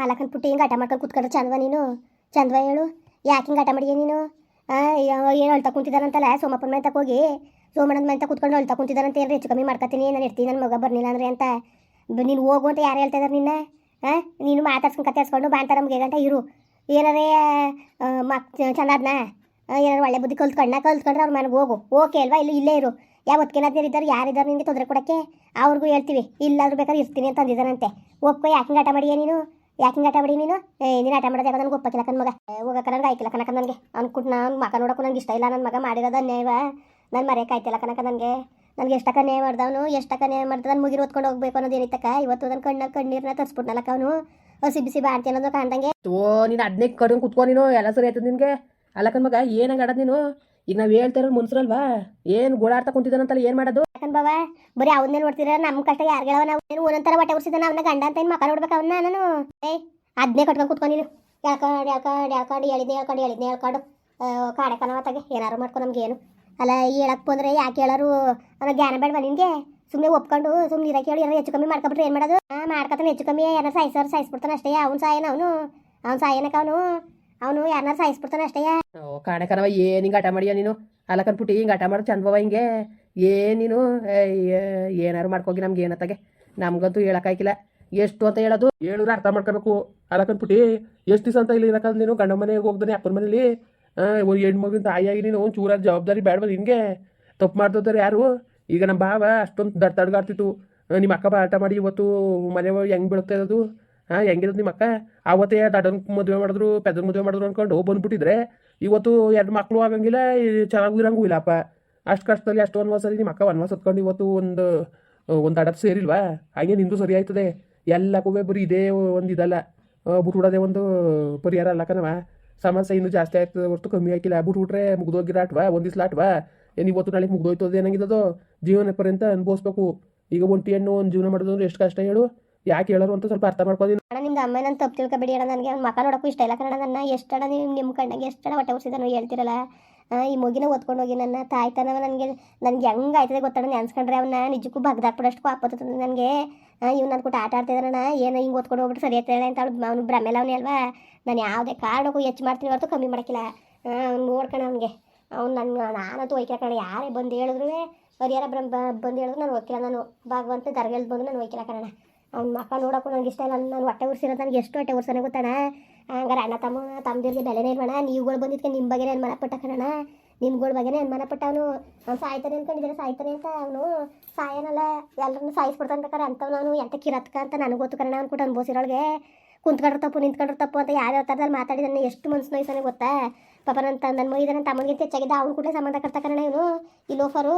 ಹಾಲಕನ್ ಪುಟ್ಟಿ ಹಿಂಗೆ ಆಟ ಮಾಡ್ಕೊಂಡು ಕುತ್ಕೊಂಡ್ರೆ ಚಂದವ ನೀನು? ಚಂದವ ಹೇಳು, ಯಾಕೆ ಹಿಂಗೆ ಆಟ ಮಾಡಿಯ ನೀನು? ಏನು ಅಳ್ತಾ ಕುಂತಿದ್ದಾರಂತಲ್ಲ ಸೋಮಪ್ಪನ ಮನೆ ಹೋಗಿ? ಸೋಮಣ್ಣನ ಮನೆ ಕುತ್ಕೊಂಡು ಅಳ್ತಾ ಕುಂತಿದ್ದಾರಂತ ಏನು ಹೆಚ್ಚು ಕಮ್ಮಿ ಮಾಡ್ಕೊತೀನಿ, ನಾನು ಇರ್ತೀನಿ ನನ್ನ ಮಗ ಬರ್ನಿಲ್ಲ ಅಂದ್ರೆ ಅಂತ ನೀನು ಹೋಗು ಅಂತ ಯಾರು ಹೇಳ್ತಾ ಇದಾರೆ ನಿನ್ನ? ಹಾಂ ನೀನು ಮಾತಾಡ್ಸ್ಕೊಂಡು ಕತ್ತಾಡ್ಸ್ಕೊಂಡು ಬಾಂತಾರ ನಮ್ಗೆ ಗಂಟ ಇರು. ಏನಾರೇ ಮಕ್ ಚೆನ್ನಾದ್ನ ಏನಾರು ಒಳ್ಳೆ ಬುದ್ಧಿ ಕಲ್ತ್ಕೊಂಡ ಕಲ್ತ್ಕೊಂಡ್ರೆ ಅವ್ರ ಮನೆಗೆ ಹೋಗು. ಓಕೆ ಅಲ್ವಾ? ಇಲ್ಲಿ ಇಲ್ಲೇ ಇರು. ಯಾವ ಹೊತ್ಕೆನಾದ್ನೇರು ಇದ್ದಾರೆ ಯಾರಿದ್ದಾರೆ ನಿನಗೆ ತೊಂದರೆ ಕೊಡೋಕ್ಕೆ? ಅವ್ರಿಗೂ ಹೇಳ್ತೀವಿ. ಇಲ್ಲಾದ್ರೂ ಬೇಕಾದ್ರೆ ಇರ್ತೀನಿ ಅಂತ ಅಂದಿದ್ದಾರಂತೆ ಒಪ್ಕೊ, ಯಾಕೆ ಆಟ ಮಾಡಿಯೇ ನೀನು? ಯಾಕೆ ಆಟ ಮಾಡಿ ನೀನು? ಏ, ನೀನು ಆಟ ಮಾಡೋದು ನನಗೆ ಒಪ್ಪಕ್ಕಿಲ್ಲ ಕನ್ ಮಗ. ಹೋಗಕ್ಕ ನನಗೆ ಆಯ್ಕಿಲ್ಲ ಕನಕ ನನಗೆ. ಅವ್ನು ನಾನು ಮಗ ನೋಡೋಕ್ಕೂ ನನಗೆ ಇಷ್ಟ ಇಲ್ಲ. ನನ್ನ ಮಗ ಮಾಡಿರೋದು ಅನ್ಯಾಯವ ನನ್ನ ಮರೆಯಕ್ಕೆ ಆಯ್ತಿಲ್ಲ ಕನಕ ನನಗೆ. ನನಗೆ ಎಷ್ಟಕ್ಕ ನ್ಯಾಯ ಮಾಡ್ದವನು, ಎಷ್ಟಕ್ಕ ನ್ಯಾಯ ಮಾಡ್ದ ನಾನು ಮುಗಿರು ಹೊತ್ಕೊಂಡು ಹೋಗ್ಬೇಕು ಅನ್ನೋದು ಏನಿತ್ತಕ್ಕ? ಇವತ್ತು ನನ್ನ ಕಣ್ಣ ಕಣ್ಣೀರನ್ನ ತರಿಸ್ಬಿಟ್ನಲ್ಲಕ್ಕ ಅವನು. ಹಸಿ ಬಿಸಿ ಅನ್ನೋದು ಕಾಣ್ದಂಗೆ. ಓ ನೀನು ಅದನ್ನೇ ಕಡ್ಕೊಂಡು ಕುತ್ಕೊ ನೀನು. ಎಲ್ಲ ಸರಿ ಆಯ್ತದ ನಿನಗೆ. ಅಲ್ಲಕನ್ ಮಗ ಏನಂಗೆ ಆಡೋದು ನೀನು? ಈಗ ನಾವು ಹೇಳ್ತಾರ ಮುನ್ಸರಲ್ವಾ? ಏನ್ ಏನು ಗೋಳಾಡ್ತಾ ಕುಂತಿದ್ದಾನಂತಲ್ಲ ಏನು ಮಾಡೋದು? ಯಾಕಂದ್ ಬಾವ? ಬರೀ ಅವನ್ನೇ ನೋಡ್ತೀರ ನಮ್ಮ ಕಷ್ಟ ಯಾರ್ಗಳವ? ನಾವು ಏನು ಒಂದೊಂಥರ ಹೊಟ್ಟೆ ಉರ್ಸಿದಾನ ಅವನ ಗಂಡ ಅಂತ ಏನು ಮಕ್ಕ ನೋಡ್ಬೇಕು ಅವನ್ನ ನಾನು? ಏ ಅದನ್ನೇ ಕಟ್ಕೊಂಡು ಕುತ್ಕೊಂಡು ನೀನು ಹೇಳ್ಕೊಂಡು ಹೇಳ್ಕೊಂಡು ಹೇಳ್ಕೊಂಡು ಹೇಳಿದ್ದೆ ಹೇಳ್ಕೊಂಡು, ಹೇಳಿದ್ನೆ, ಹೇಳ್ಕೊಂಡು ಕಾಡೆ ಕನವತ್ತಾಗೆ ಏನಾರು ಮಾಡ್ಕೊ ನಮ್ಗೆ ಏನು ಅಲ್ಲ ಹೇಳಕ್ ಬಂದ್ರೆ ಯಾಕೆ ಹೇಳೋರು? ಅನ್ನೋ ಜ್ಞಾನ ಬೇಡವಾ ನಿನಗೆ? ಸುಮ್ಮನೆ ಒಪ್ಕೊಂಡು ಸುಮ್ಮನೆ ಇರಕ್ಕೆ ಹೇಳಿ ಏನಾರು ಹೆಚ್ಚು ಕಮ್ಮಿ ಮಾಡ್ಕೊಬಿಟ್ರೆ ಏನು ಮಾಡೋದು? ಮಾಡ್ಕೊತಾನೆ ಹೆಚ್ಚು ಕಮ್ಮಿ, ಏನಾರು ಸಾಯಿಸೋರು ಸಾಯಿಸ್ಬಿಡ್ತಾನೆ ಅಷ್ಟೇ. ಅವ್ನು ಸಾಯನ ಅವನು? ಅವ್ನು ಸಾಯನಕ ಅವನು? ಅವನು ಯಾರನ್ನಾರು ಸಾಯಿಸ್ಬಿಡ್ತಾನೆ ಅಷ್ಟೇ. ಓ ಕಾಣೆ ಕಣವ ಏನು ಹಿಂಗೆ ಆಟ ಮಾಡಿಯ ನೀನು? ಅಲ್ಲಕನ್ ಪುಟ್ಟಿ ಹಿಂಗೆ ಆಟ ಮಾಡೋದು ಚಂದವ ಹಿಂಗೆ? ಏನು ನೀನು? ಏನಾರು ಮಾಡ್ಕೋಗಿ ನಮ್ಗೆ ಏನತ್ತಾಗೆ? ನಮ್ಗಂತೂ ಹೇಳಕ್ಕಾಯ್ಕಿಲ್ಲ ಎಷ್ಟು ಅಂತ ಹೇಳೋದು? ಹೇಳಿದ್ರೆ ಅರ್ಥ ಮಾಡ್ಕೋಬೇಕು ಅಲಕನ್ಬಿಟ್ಟು ಎಷ್ಟು ದಿವಸ ಅಂತ ಇಲ್ಲಿ ಏನಕ್ಕ ನೀನು? ಗಂಡ ಮನೆಗೆ ಹೋಗ್ದಾನೆ ಅಪ್ಪನ ಮನೇಲಿ? ಒಂದು ಹೆಣ್ಮಗಿನ ತಾಯಿಯಾಗಿ ನೀನು? ಚೂರ ಚೂರಾದ ಜವಾಬ್ದಾರಿ ಬೇಡವ ಹಿಂಗೆ ತಪ್ಪು ಮಾಡ್ತಾರೆ ಯಾರು? ಈಗ ನಮ್ಮ ಭಾವ ಅಷ್ಟೊಂದು ದಡ್ಡ ತಡ್ಗಾಡ್ತಿತ್ತು ನಿಮ್ಮ ಅಕ್ಕ ಆಟ ಮಾಡಿ ಇವತ್ತು ಮನೆ ಹೆಂಗೆ ಬೀಳುತ್ತೆ ಅದು ಹಾಂ ಹೆಂಗಿರೋದು ನಿಮ್ಮ ಅಕ್ಕ? ಆವತ್ತೇ ದಡ್ಡನ ಮದುವೆ ಮಾಡಿದ್ರು, ಪೆದ್ದನ ಮದುವೆ ಮಾಡಿದ್ರು ಅಂದ್ಕೊಂಡು ಬಂದ್ಬಿಟ್ಟಿದ್ರೆ ಇವತ್ತು ಎರಡು ಮಕ್ಕಳು ಆಗಂಗಿಲ್ಲ ಚೆನ್ನಾಗೂ ಇರಂಗೂ ಇಲ್ಲಪ್ಪ. ಅಷ್ಟು ಕಷ್ಟದಲ್ಲಿ ಅಷ್ಟು ವನವಾಸಲ್ಲಿ ನಿಮ್ಮ ಅಕ್ಕ ವನ್ವಾಸ ಹತ್ಕೊಂಡು ಇವತ್ತು ಒಂದು ಒಂದು ಅಡಪ್ ಸೇರಿಲ್ವಾ? ಹಾಗೆ ನಿಂದು ಸರಿ ಆಯ್ತದೆ. ಎಲ್ಲಕ್ಕೂ ಬರೀ ಇದೇ ಒಂದು ಇದಲ್ಲ. ಬಿಟ್ಬಿಡೋದೇ ಒಂದು ಪರಿಹಾರ ಅಲ್ಲ ಕಣವ ಸಮಸ್ಯೆ ಇನ್ನೂ ಜಾಸ್ತಿ ಆಯ್ತದೆ, ಹೊರತು ಕಮ್ಮಿ ಆಗಿಲ್ಲ ಬಿಟ್ಬಿಟ್ರೆ ಮುಗ್ದೋಗಿರಾಟ್ವಾ ಒಂದು ದಿವ್ಸ ಆಟ್ವಾ ಏನು ಇವತ್ತು ನಾಳೆಗೆ ಮುಗ್ದೋಯ್ತದೆ ಏನಾಗಿದ್ದದು ಜೀವನ ಪರ್ಯಂತ ಅನುಭವಿಸ್ಬೇಕು. ಈಗ ಒಂಟಿ ಹೆಣ್ಣು, ಒಂದು ಜೀವನ ಮಾಡೋದಂದ್ರೆ ಎಷ್ಟು ಕಷ್ಟ ಹೇಳು. ಯಾಕೆ ಹೇಳೋರು ಅಂತ ಸ್ವಲ್ಪ ಅರ್ಥ ಮಾಡ್ಕೊಂಡು. ಅಣ್ಣ, ನಿಮ್ದು ಅಮ್ಮ ತಪ್ಪು ತಿಳ್ಕೊಬೇಡಿ ಅಣ್ಣ. ನನಗೆ ಮಕ್ಕ ನೋಡೋಕ್ಕೂ ಇಷ್ಟ ಇಲ್ಲ. ಕಣ ನನ್ನ ಎಷ್ಟು ಅಣ್ಣ ನೀವು ನಿಮ್ಮ ಕಣ್ಣಾಗೆ ಎಷ್ಟು ಅಣ್ಣ ಹೊಟ್ಟೆ ನೀವು ಹೇಳ್ತಿರಲ್ಲ. ಈ ಮಗಿನ ಓದ್ಕೊಂಡು ಹೋಗಿ ನನ್ನ ತಾಯ್ತನವ ನನಗೆ ನನಗೆ ಹೆಂಗೆ ಆಯ್ತದೆ ಗೊತ್ತಣ್ಣ ನೆನ್ಸ್ಕೊಂಡ್ರೆ ಅವನ್ನ ನಿಜಕ್ಕೂ ಬಗ್ದಾಕ್ಬಿಡಷ್ಟು ಕಾಪತ್ತದ ನನಗೆ. ಇವ್ ನನ್ನ ಕೊಟ್ಟು ಆಟ ಆಡ್ತಿದ್ದಾನ ಏನು ಹಿಂಗೆ ಓದ್ಕೊಂಡು ಹೋಗ್ಬಿಟ್ಟು ಸರಿ ಆಯ್ತಾಳೆ ಅಂತ ಅವಳು ಅವ್ನು ಭ್ರಮೆಲ್ಲ ಅವನೇ ಅಲ್ವಾ? ನಾನು ಯಾವುದೇ ಕಾರಣಕ್ಕೂ ಹೆಚ್ಚು ಮಾಡ್ತೀನಿ ಹೊರತು ಕಮ್ಮಿ ಮಾಡೋಕ್ಕಿಲ್ಲ. ಅವ್ನು ನೋಡ್ಕಣ ಅವ್ನಿಗೆ. ಅವ್ನು ನನ್ನ ನಾನಂತೂ ಒಯ್ಕಿಲ್ಲ ಕಣ ಯಾರೇ ಬಂದು ಹೇಳಿದ್ರು ಪರಿಹಾರ ಬ್ರಹ್ಮ ಬಂದು ಹೇಳಿದ್ರು ನಾನು ಒಯ್ಕಿಲ್ಲ. ನಾನು ಭಾಗವಂತ ದರ್ಗಲ್ ಬಂದು ನಾನು ಒಯ್ಕಿಲ್ಲ ಕಣ ಅವ್ನ ಮಕ್ಕ ನೋಡೋಕ್ಕೂ ನನಗೆ ಇಷ್ಟ ಇಲ್ಲ. ನಾನು ಹೊಟ್ಟೆ ಉರ್ಸಿರೋದು ನನಗೆ ಎಷ್ಟು ಹೊಟ್ಟೆ ಉರ್ಸನೆ ಗೊತ್ತಣ ಹಂಗಾರೆ ಅಣ್ಣ ತಮ್ಮ ತಮ್ಮದಿರ್ಲಿ ಬೆಲೆನೇ ಇಲ್ವಣ ನೀವುಗಳು ಬಂದಿದ್ದಕ್ಕೆ ನಿಮ್ಮ ಬಗ್ಗೆ ಅನುಮಾನ ಪಟ್ಟ ನಿಮ್ಗಳ ಬಗ್ಗೆನೇ ಏನು ಪಟ್ಟ ಅವನು. ಅವ್ನು ಸಾಯ್ತಾನೆ ಅಂದ್ಕೊಂಡಿದ್ದಾರೆ ಸಾಯ್ತಾನೆ ಅಂತ ಅವನು. ಸಾಯನಲ್ಲ ಎಲ್ಲರನ್ನು ಸಾಯಿಸ್ಬಿಡ್ತಾನೆ ಬೇಕಾರೆ ಅಂಥವ್ನು ಅವನು. ಎಂತ ಕಿರತ್ಕ ಅಂತ ನನಗೆ ಗೊತ್ತು ಕಣ ಕೂಡ ಅನ್ಬೋಸಿರೊಳಗೆ ಕುಂತ್ಕೊಂಡ್ರೆ ತಪ್ಪು, ನಿಂತ್ಕೊಂಡ್ರೆ ತಪ್ಪು ಅಂತ ಯಾವ್ಯಾವ ಥರದಲ್ಲಿ ಮಾತಾಡಿದಾನೆ ಎಷ್ಟು ಮನ್ಸು ನೋಯ್ತಾನೆ ಗೊತ್ತಾ. ಪಾಪ ನನ್ನ ನನ್ನ ಮೈದಾನ ತಮ್ಮನಿಗೆ ತಮ್ಮನಿಗಿಂತ ಹೆಚ್ಚಾಗಿದ್ದ ಅವ್ನು ಕೂಡ ಸಂಬಂಧ ಕಟ್ತಾ ಕಣ ಇವನು. ಈ ಲೋಫರು.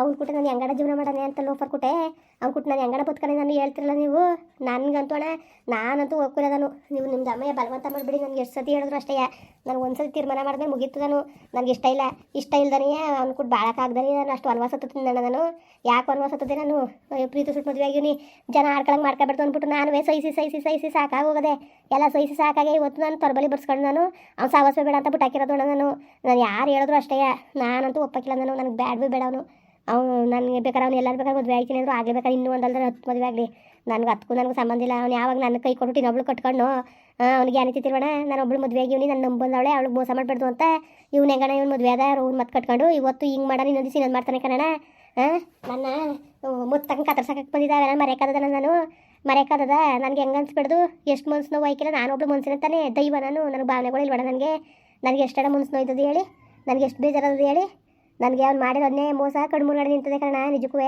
ಅವ್ನು ಕೂಟ ನಾನು ಹೆಂಗಡ ಜೀವನ ಮಾಡನೆ ಅಂತ ಲೋಫರ್ ಕೊಟ್ಟೆ ಅವ್ನು ಕೊಟ್ಟು ನಾನು ಹೆಂಗಡ ಬದುಕಣೆ ನಾನು ಹೇಳ್ತಿರಲ್ಲ ನೀವು? ನನಗಂತೂ ಅಣ್ಣ, ನಾನಂತೂ ನಾನು ನೀವು ನಿಮ್ಮ ಅಮ್ಮಯ್ಯ ಬಲವಂತ ಮಾಡಿಬಿಡಿ, ನನಗೆ ಎಷ್ಟು ಸತಿ ಹೇಳಿದ್ರು ಅಷ್ಟೇ. ನನಗೆ ಒಂದ್ಸತಿ ತೀರ್ಮಾನ ಮಾಡಿದ್ರೆ ಮುಗೀತು ನಾನು ನನಗೆ ಇಷ್ಟ ಇಲ್ಲ, ಇಷ್ಟ ಇಲ್ದನೇ ಅವ್ನು ಕೊಟ್ಟು ಬಾಳಕ್ಕಾಗ್ದಾನೆ ನಾನು ಅಷ್ಟು ವನವಾಸ ಹತ್ತುತ್ತೀನಿ ನಾನು. ಯಾಕೆ ವನವಾಸ ಹತ್ತದೆ ನಾನು? ಪ್ರೀತಿ ಸುಟ್ಟು ಮದುವೆ ಆಗಿವ್ನಿ. ಜನ ಆಡ್ಕೊಳಂಗೆ ಮಾಡ್ಕೊಬಾರ್ದು ಅಂದ್ಬಿಟ್ಟು ನಾನುವೇ ಸೈಸಿ ಸೈಸಿ ಸೈಸಿ ಸಾಕಾಗೋಗದೆ. ಎಲ್ಲ ಸೈಸಿ ಸಾಕಾಗಿ ಇವತ್ತು ನಾನು ತೊರಬಲಿ ಬರ್ಸ್ಕೊಂಡು ನಾನು. ಅವ್ನು ಸಾಹಸ ಬೇಡ ಅಂತ ಬಿಟ್ಟು ಹಾಕಿರೋದು ನಾನು. ನಾನು ಯಾರು ಹೇಳಿದ್ರು ಅಷ್ಟೇ. ನಾನಂತೂ ಒಪ್ಪಕ್ಕಿಲ್ಲ ನಾನು. ನನಗೆ ಬ್ಯಾಡ್ ಬೇಡ ಅವನು. ಅವನು ನನಗೆ ಬೇಕಾದ್ರೆ ಅವ್ನು ಎಲ್ಲರೂ ಬೇಕಾದ್ರೆ ಮದುವೆ ಆಗ್ತೀನಿ ಅಂದರು, ಆಗಲೇ ಬೇಕಾದ್ರೆ ಇನ್ನೂ ಒಂದಲ್ದ್ರೆ ಹತ್ತು ಮದುವೆ ಆಗಲಿ. ನನಗೆ ಅದಕ್ಕೂ ನನಗೆ ಸಂಬಂಧ ಇಲ್ಲ. ಅವ್ನು ಯಾವಾಗ ನನ್ನ ಕೈ ಕೊಟ್ಟು ಇನ್ನೊಬ್ಳು ಕಟ್ಕೊಂಡು ಅವ್ನಿಗೆ ತಿರ್ವಣ ನಾನು ಒಬ್ಳು ಮದುವೆ ಆಗಿವ್ನಿ ನನ್ನ ನಂಬಂದವಳೆ ಅವಳಿಗೆ ಮೋಸ ಮಾಡಬಾರ್ದು ಅಂತ ಇವ್ನು ಹೆಂಗಣ, ಇವ್ನು ಮದುವೆ ಅದ ಅವ್ನು ಮತ್ತೆ ಕಟ್ಕೊಂಡು ಇವತ್ತು ಹಿಂಗೆ ಮಾಡೋಣ, ಇನ್ನೊಂದು ಇನ್ನೊಂದು ಮಾಡ್ತಾನೆ ಕಣಣ ನನ್ನ ನನ್ನ ಮುತ್ತಕ್ಕ ಕತ್ತರ್ಸಕ್ಕೆ ಬಂದಿದ್ದಾವೆ, ನಾನು ಮರೆಯೋಕ್ಕಾಗದ ನಾನು. ಮರೆಯೋಕ್ಕಾಗದ ನನಗೆ ಹೆಂಗೆ ಅನ್ಸ್ಬಿಡ್ದು? ಎಷ್ಟು ಮನ್ಸು ನೋವು ಆಯ್ಕಿಲ್ಲ, ನಾನು ಒಬ್ಳು ಮನ್ಸಿನ ತಾನೆ, ದೈವ ನಾನು, ನನಗೆ ಭಾವನೆಗಳು ಬಡ ನನಗೆ. ನನಗೆ ಎಷ್ಟು ಮನ್ಸು ನೋಯ್ತದೆ ಹೇಳಿ, ನನಗೆ ಎಷ್ಟು ಬೇಜಾರದು ಹೇಳಿ. ನನಗೆ ಅವ್ನು ಮಾಡಿರೋದನ್ನೇ ಮೋಸ ಕಣ್ಮುರ್ಗಡೆ ನಿಂತದೆ ಕಣ ನಿಜಕ್ಕೂ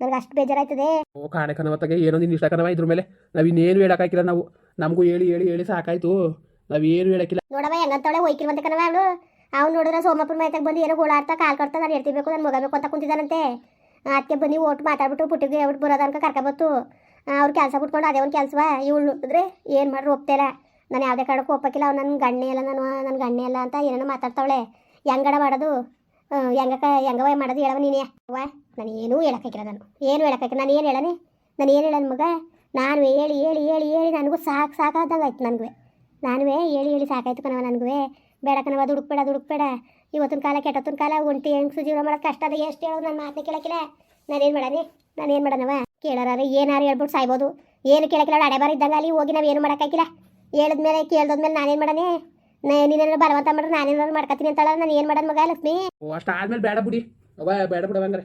ನನಗೆ ಅಷ್ಟು ಬೇಜಾರಾಯ್ತದೆ. ಓ ಕಾಣೆ ಕನವತ್ತಾಗೆ ಏನೋ ನಿನ್ನ ಇಷ್ಟ ಕಣವ ಇದ್ರ ಮೇಲೆ. ನಾವು ಇನ್ನೇನು ಹೇಳಕ್ಕಾಗಿಲ್ಲ ನಾವು. ನಮಗೂ ಹೇಳಿ ಹೇಳಿ ಹೇಳಿ ಸಾಕಾಯ್ತು. ನಾವೇನು ಹೇಳಕ್ಕಿಲ್ಲ. ನೋಡವ ಹೆಂಗಂತವಳೆ ಹೋಯ್ಕಿರುವಂತೆ ಕಣವ ಅವಳು. ಅವ್ನು ನೋಡಿದ್ರೆ ಸೋಮಪುರ ಮೈತಾಗ ಬಂದು ಏನೋ ಗೋಳಾಡ್ತಾ ಕಾಲ್ ಕೊಡ್ತಾ ನಾನು ಹೇಳ್ತಿರ್ಬೇಕು ನಾನು ಮಗ ಬೇಕು ಅಂತ ಕುಂತಿದ್ದಾನಂತೆ ಅದಕ್ಕೆ ಬಂದು ಓಟ್ ಮಾತಾಡ್ಬಿಟ್ಟು ಪುಟ್ಟಿಗೆ ಹೇಳ್ಬಿಟ್ಟು ಬರೋದ ಅನ್ಕ ಕರ್ಕೊಬತ್ತು ಅವ್ರು ಕೆಲಸ ಬಿಟ್ಕೊಂಡು ಅದೇ ಒಂದು ಕೆಲಸವ. ಇವಳು ನೋಡಿದ್ರೆ ಏನು ಮಾಡ್ರು ಒಪ್ತಿಲ್ಲ ನಾನು ಯಾವುದೇ ಕಾರಣಕ್ಕೂ ಒಪ್ಪಕ್ಕಿಲ್ಲ. ಅವ್ನು ನನ್ನ ಗಣ್ಣೆ ಅಲ್ಲ ನಾನು ನನ್ನ ಗಣ್ಣೆ ಅಲ್ಲ ಅಂತ ಏನೇನೋ ಮಾತಾಡ್ತಾವಳೆ. ಹೆಂಗಡ ಮಾಡೋದು? ಹೆಂಗಕ್ಕ ಹೆಂಗವ ಮಾಡೋದು ಹೇಳವ ನೀನೇ? ಅವ್ವ, ನಾನು ಏನೂ ಹೇಳಕ್ಕಾಗಿಲ್ಲ ನಾನು. ಏನು ಹೇಳಕ್ಕಾಗಿಲ್ಲ ನಾನು ಏನು ಹೇಳನೆ? ನಾನು ಏನು ಹೇಳನ ಮಗ? ನಾನು ಹೇಳಿ ಹೇಳಿ ಹೇಳಿ ಹೇಳಿ ನನಗೂ ಸಾಕು ಸಾಕಾದಂಗೆ ಆಯ್ತು ನನಗೂ. ನಾನು ಹೇಳಿ ಹೇಳಿ ಸಾಕಾಯ್ತು ಕಣವ ನನಗೂ ಬೇಡ ಕಣವ ದುಡುಕ್ಬೇಡ ದುಡುಕ್ಬೇಡ. ಇವತ್ತಿನ ಕಾಲ, ಕೆಟ್ಟತ್ತಿನ ಕಾಲ, ಒಂಟಿ ಹೆಂಗ್ಸು ಜೀವನ ಮಾಡೋದು ಕಷ್ಟ ಅದ, ಎಷ್ಟು ಹೇಳೋದು ನನ್ನ ಮಾತನ್ನ ಕೇಳಕ್ಕಿಲ್ಲ. ನಾನೇನು ಮಾಡಾನೆ? ನಾನೇನು ಮಾಡನವ? ಕೇಳಾರ ಏನಾರು ಹೇಳ್ಬಿಟ್ಟು ಸಾಯ್ಬೋದು. ಏನು ಕೇಳಕ್ಕಿಲ್ಲ ಅಡೆಬಾರ ಬಾರ ಇದ್ದಂಗೆ ಅಲ್ಲಿ ಹೋಗಿ ನಾವು ಏನು ಮಾಡೋಕ್ಕಾಗಿಲ್ಲ ಹೇಳಿದ್ಮೇಲೆ, ಕೇಳ್ದದ್ಮೇಲೆ ನಾನೇನು ಮಾಡನೆ? ನೀನೇನಾರು ಬಲವಂತ ಮಾಡ್ರಿ ನಾನೇನಾರು ಮಾಡ್ಕತ್ತೀನಿ ಅಂತಳ ನಾನು ಏನು ಮಾಡೋದು ಮಗ ಲಕ್ಷ್ಮಿ? ಓ ಅಷ್ಟು ಆದ್ಮೇಲೆ ಬೇಡ ಬಿಡಿ. ಅವ ಬೇಡ ಬಿಡ ಹಂಗಾರೆ.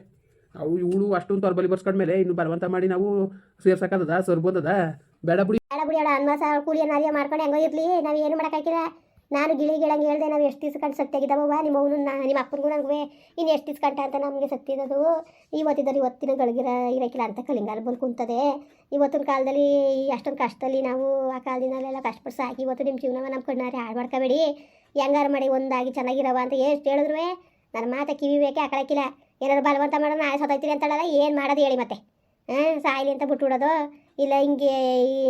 ಅವು ಇವಳು ಅಷ್ಟೊಂದು ತೊರ್ಬಲಿ ಬರ್ಸ್ಕೊಂಡ್ಮೇಲೆ ಇನ್ನು ಬಲವಂತ ಮಾಡಿ ನಾವು ಸೇರ್ಸಕ್ಕದ ಸರ್ಬೋದದ ಬೇಡ ಬಿಡಿ. ಬೇಡ ಬಿಡಿ ಅಣ್ಣ ಅನ್ನ ಸಾರು ಕೂಲಿ ನಾರಿಯ ಮಾಡ್ಕೊಂಡು ಹೆಂಗೋ ಇರಲಿ ನಾವು ಏನು ಮಾಡೋಕ್ಕಾಗಿಲ್ಲ ನಾನು ಗಿಳಿ ಗಿಳಂಗೆ ಹೇಳ್ದೆ, ನಾವು ಎಷ್ಟು ದಿವ್ಸ ಕಂಡು ಸತ್ಯಾಗಿದ್ದಾವ ನಿಮ್ಮ ಅವನು ನಿಮ್ಮ ಅಪ್ಪನಿಗೂ ನನಗೂ ಇನ್ನು ಎಷ್ಟು ದಿವ್ಸ ಅಂತ ನಮಗೆ ಸತ್ತಿರೋದು ಇವತ್ತಿದ್ದಾರೆ ಇವತ್ತಿನ ಗಳಿಗಿರ ಇರಕ್ಕಿಲ್ಲ ಅಂತ ಕಲಿಂಗಾಲ ಬಂದು ಕುಂತದೆ. ಇವತ್ತಿನ ಕಾಲದಲ್ಲಿ, ಅಷ್ಟೊಂದು ಕಷ್ಟದಲ್ಲಿ ನಾವು ಆ ಕಾಲದಿಂದಲೆಲ್ಲ ಕಷ್ಟಪಟ್ಟು ಸಾಕಿ ಇವತ್ತು ನಿಮ್ಮ ಜೀವನವ ನಮ್ಮ ಕಣ್ಣಾರೆ ಹಾಳು ಮಾಡ್ಕೋಬೇಡಿ ಹೆಂಗಾರು ಮಾಡಿ ಒಂದಾಗಿ ಚೆನ್ನಾಗಿರವ ಅಂತ ಎಷ್ಟು ಹೇಳಿದ್ರು ನನ್ನ ಮಾತ ಕಿವಿ ಬೇಕೆ ಆಕಳಕ್ಕಿಲ್ಲ. ಏನಾದ್ರು ಬಲವಂತ ಮಾಡೋದು ನಾಳೆ ಸತ್ತೈತೀರಿ ಅಂತಾಳಲ್ಲ, ಏನು ಮಾಡೋದು ಹೇಳಿ ಮತ್ತೆ? ಹಾಂ ಸಾಯಿಲಿ ಅಂತ ಬಿಟ್ಬಿಡೋದು ಇಲ್ಲ ಹಿಂಗೆ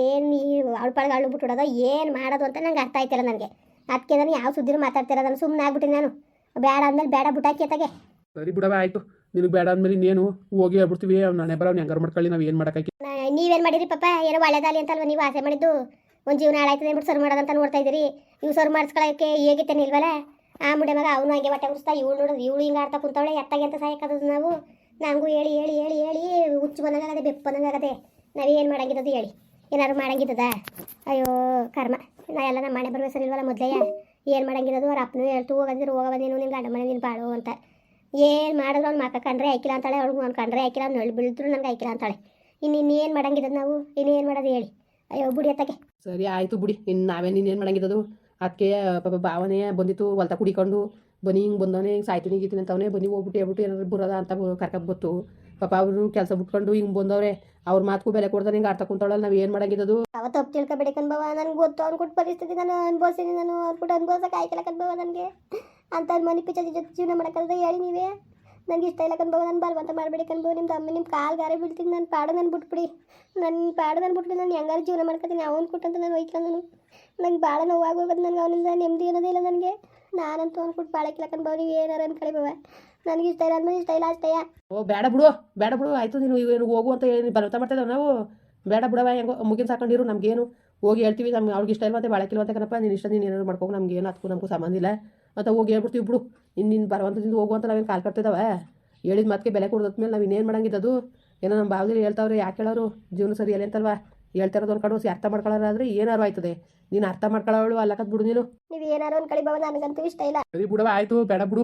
ಏನು ಅವಳ ಪಾಡ್ಗೆ ಅವಳು ಬಿಟ್ಬಿಡೋದು ಏನು ಮಾಡೋದು ಅಂತ ನಂಗೆ ಅರ್ಥ ಆಯ್ತಿಲ್ಲ ನನಗೆ. ಅದಕ್ಕೆ ನಾನು ಯಾವ ಸುದ್ದಿನೂ ಮಾತಾಡ್ತಿಲ್ಲ ನಾನು ಸುಮ್ಮನೆ ಆಗ್ಬಿಟ್ಟಿನಿ ನಾನು. ಬೇಡ ಅಂದ್ಮೇಲೆ ಬೇಡ ಬಿಟ್ಟಾಕಿ ಸರಿ ಬಿಡವ ಆಯ್ತು. ನಿನಗೆ ಬೇಡ ಅಂದ್ಮೇಲೆ ಇನ್ನೇನು? ಹೋಗಿ ಹೇಳ್ಬಿಡ್ತೀವಿ ಅವ್ ನಾನೇ ಬರೋ ಹೆಂಗಾರು ಮಾಡ್ಕೊಳ್ಳಿ ನಾವು ಏನು ಮಾಡೋಕ್ಕಾಗಿ ನೀವೇನು ಮಾಡಿರಿ ಪಾಪ? ಏನೋ ಒಳ್ಳೇದಾಗಲಿ ಅಂತಲ್ವ ನೀವು ಆಸೆ ಮಾಡಿದ್ದು? ಒಂದು ಜೀವನ ಹಾಳಾಯ್ತದೆ ಅಂದ್ಬಿಟ್ಟು ಸರ್ ಮಾಡೋದಂತ ನೋಡ್ತಾ ಇದ್ದೀರಿ. ನೀವು ಸರ್ ಮಾಡಿಸ್ಕೊಳ್ಳೋಕ್ಕೆ ಹೇಗಿತ್ತೇನೆ ಇಲ್ವಲ್ಲ? ಆ ಮುಡೆ ಮಗ ಅವನು ಹಾಗೆ ಹೊಟ್ಟೆ ಮುಗಿಸ್ತಾ ಇವಳು ನೋಡೋದು ಇವಳು ಹಿಂಗೆ ಆಡ್ತಾ ಕುಂತವಳೆ ಎತ್ತಾಗೆ ಅಂತ ಸಾಯಕ್ಕದು ನಾವು. ನನಗೂ ಹೇಳಿ ಹೇಳಿ ಹೇಳಿ ಹೇಳಿ ಹುಚ್ಚು ಬಂದಂಗಾಗದೆ ಬೆಪ್ಪು ಬಂದಂಗಾಗದೆ ನಾವೇನು ಮಾಡಂಗಿದ್ದದು ಹೇಳಿ. ಏನಾದ್ರು ಮಾಡಂಗಿದ್ದದ? ಅಯ್ಯೋ ಕರ್ಮ. ನಾ ಎಲ್ಲ ಮನೆ ಸರಿ ಇಲ್ವಲ್ಲ ಮೊದಲೇ? ಏನು ಮಾಡಂಗಿರೋದು? ಅವ್ರ ಅಪ್ಪನೂ ಹೇಳ್ತು ಹೋಗಂದಿರು ಹೋಗವ ನಿನ್ನ ಗಂಡ ಮನೆ ನೀನು ಬಾಳು ಅಂತ. ಏನು ಮಾಡಿದ್ರು ಅವ್ನು ಮಕ್ಕ ಕಂಡ್ರೆ ಆಯ್ಕಿಲ್ಲ ಅಂತಾಳೆ ಅವ್ಳಿಗೆ ಅವ್ನು ಕಂಡ್ರೆ ಆಯ್ಕಿಲ್ಲ ಅವ್ನು ಬೀಳಿದ್ರು ನನಗೆ ಆಯ್ಕಿಲ್ಲ ಅಂತಾಳೆ. ಇನ್ನು ಇನ್ನೇನು ಮಾಡಂಗಿದ್ದದು ನಾವು? ಇನ್ನೇನು ಮಾಡೋದು ಹೇಳಿ. ಅಯ್ಯೋ, ಬುಡಿ ಅತ್ತಾಗೆ. ಸರಿ ಆಯಿತು ಬಿಡಿ ಇನ್ನು ನಾವೇ ನೀನೇನು ಮಾಡಂಗಿದ್ದದು ಅದಕ್ಕೆ ಪಾಪ ಭಾವನೆ ಬಂದಿತ್ತು, ಹೊಲ್ತ ಕುಡಿಕೊಂಡು, ಬನ್ನಿ ಹಿಂಗೆ ಬಂದವನೇ ಸಾಯ್ತೀನಿ, ಗೀತೀನಿ ಅಂತವನೇ, ಬನ್ನಿ ಹೋಗ್ಬಿಟ್ಟು ಹೇಳ್ಬಿಟ್ಟು ಏನಾದ್ರು ಬರೋದ ಅಂತ ಕರ್ಕೊಂಬತ್ತು ಪಾಪ ಅವರು ಕೆಲಸ ಬಿಟ್ಕೊಂಡು ಹಿಂಗೆ ಬಂದವ್ರೆ, ಅವ್ರ ಮಾತುಗೂ ಬೆಲೆ ಕೊಡ್ತಾರೆ, ಹಿಂಗೆ ಆಡ್ತಾ ಕುಂತಾಳ ನಾವು ಏನು ಮಾಡಂಗಿದ್ದದು ಅವ ತಪ್ಪು ತಿಳ್ಕೊಬೇಡಿ ಕಣ್ಬವ ನನಗೆ ಗೊತ್ತು, ಅವ್ನು ಪರಿಸ್ಥಿತಿ ನಾನು ಅನುಭವಿಸಿನಿ ನಾನು, ಅವ್ರು ಕೂಡ ಅನುಭವಿಸೋಕೆ ಆಯ್ಕಲ್ಲ ಕಣ್ಬವ ನನಗೆ. ಅಂತ ಮನೆ ಪಿಚ್ಚ ಜೊತೆ ಜೀವನ ಮಾಡೋಕ್ಕಲ್ದ ಹೇಳಿ ನೀವೇ. ನನಗೆ ಇಷ್ಟ ಇಲ್ಲ ಕಣ್ಬವ ನಾನು ಬಲವಂತ ಮಾಡಬೇಡಿ ಕಣ್ಬವ ನಿಮ್ಮ ಅಮ್ಮ ನಿಮ್ಮ ಕಾಲ್ಗಾರ ಬೀಳ್ತೀನಿ ನಾನು ಪಾಡು ನಾನು ಬಿಟ್ಬಿಡಿ. ನನ್ನ ಪಾಡು ನಾನು ಬಿಟ್ಬಿಡಿ, ನಾನು ಹೆಂಗಾರು ಜೀವನ ಮಾಡ್ಕೊತೀನಿ ಅವ್ನು ಕೊಟ್ಟಂತ ನಾನು ಒಯ್ಕಲ್ಲ ನಾನು. ನಂಗೆ ಭಾಳ ನೋವಾಗಿ ನನ್ಗೆ ಅವನಿಂದ ನೆಮ್ಮದಿ ಅನ್ನೋದೇ ಇಲ್ಲ ನನಗೆ. ನಾನಂತೂ ಅನ್ಕೊಟ್ಟು ಕೊಟ್ಟು ಬಾಳಕ್ಕಿಲ್ಲ ಕಣ್ಬವ ನೀವು ಏನಾರು ಅನ್ಕೊಳ್ಳಿ ಬವ. ನನಗೆ ಇಷ್ಟ ಇಲ್ಲ ಅಂದ್ರೆ ಇಷ್ಟ ಇಲ್ಲ ಅಷ್ಟೇ. ಓ ಬೇಡ ಬಿಡು ಬೇಡ ಬಿಡು ಆಯ್ತು ನೀನು ಏನು ಹೋಗು ಅಂತ ಹೇಳಿ ಬಲವಂತ ಮಾಡ್ತಿದ್ದಾವೆ ನಾವು. ಬೇಡ ಬಿಡವ ಹೆಂಗೋ ಮುಗಿನ ಸಾಕೊಂಡಿರು ನಮಗೇನು. ಹೋಗಿ ಹೇಳ್ತೀವಿ ನಮ್ಗೆ ಅವ್ರಿಗೆ ಇಷ್ಟ ಇಲ್ವಂತೆ ಅಂತ ಕಣಪ್ಪ ನೀನು ಇಷ್ಟ ನೀನು ಏನಾದ್ರು ಮಾಡ್ಕೋ ನಮ್ಗೆ ಏನು ಅದಕ್ಕೂ ನಮಗೂ ಸಂಬಂಧ ಇಲ್ಲ. ಅಂತ ಹೋಗಿ ಹೇಳ್ಬಿಡ್ತೀವಿ ಬಿಡು. ಇನ್ನು ನೀನು ಬರವಂತದಿಂದ ಹೋಗು ಅಂತ ನಾವೇನು ಕಾಲ್ ಕಟ್ತಿದ್ದಾವೆ ಹೇಳಿದ ಮತ್ತೆ ಬೆಲೆ ಕೊಡೋದ್ಮೇಲೆ ನಾವು ಇನ್ನೇನು ಮಾಡಂಗಿದ್ದದು ಏನೋ ನಮ್ಮ ಬಾವದಲ್ಲಿ ಹೇಳ್ತಾವ್ರೆ ಯಾಕೆ ಹೇಳೋರು? ಜೀವನ ಸರಿ ಅಲ್ಲ ಅಂತಲ್ವಾ ಹೇಳ್ತಾ ಇರೋದು ಒಂದು ಕಡೆ ಹೊಸಿ ಅರ್ಥ ಏನಾರು ಆಯ್ತದೆ. ನೀನು ಅರ್ಥ ಮಾಡ್ಕೊಳ್ಳೋಳು ಅಲ್ಲಕತ್ ಬಿಡು ನೀನು. ನೀವು ಏನಾರು ಅನ್ಕೊಳ್ಳಿ ಬವ ನನಗಂತೂ ಇಷ್ಟ ಇಲ್ಲ. ಸರಿ ಬಿಡವ ಆಯಿತು ಬೇಡ ಬಿಡು.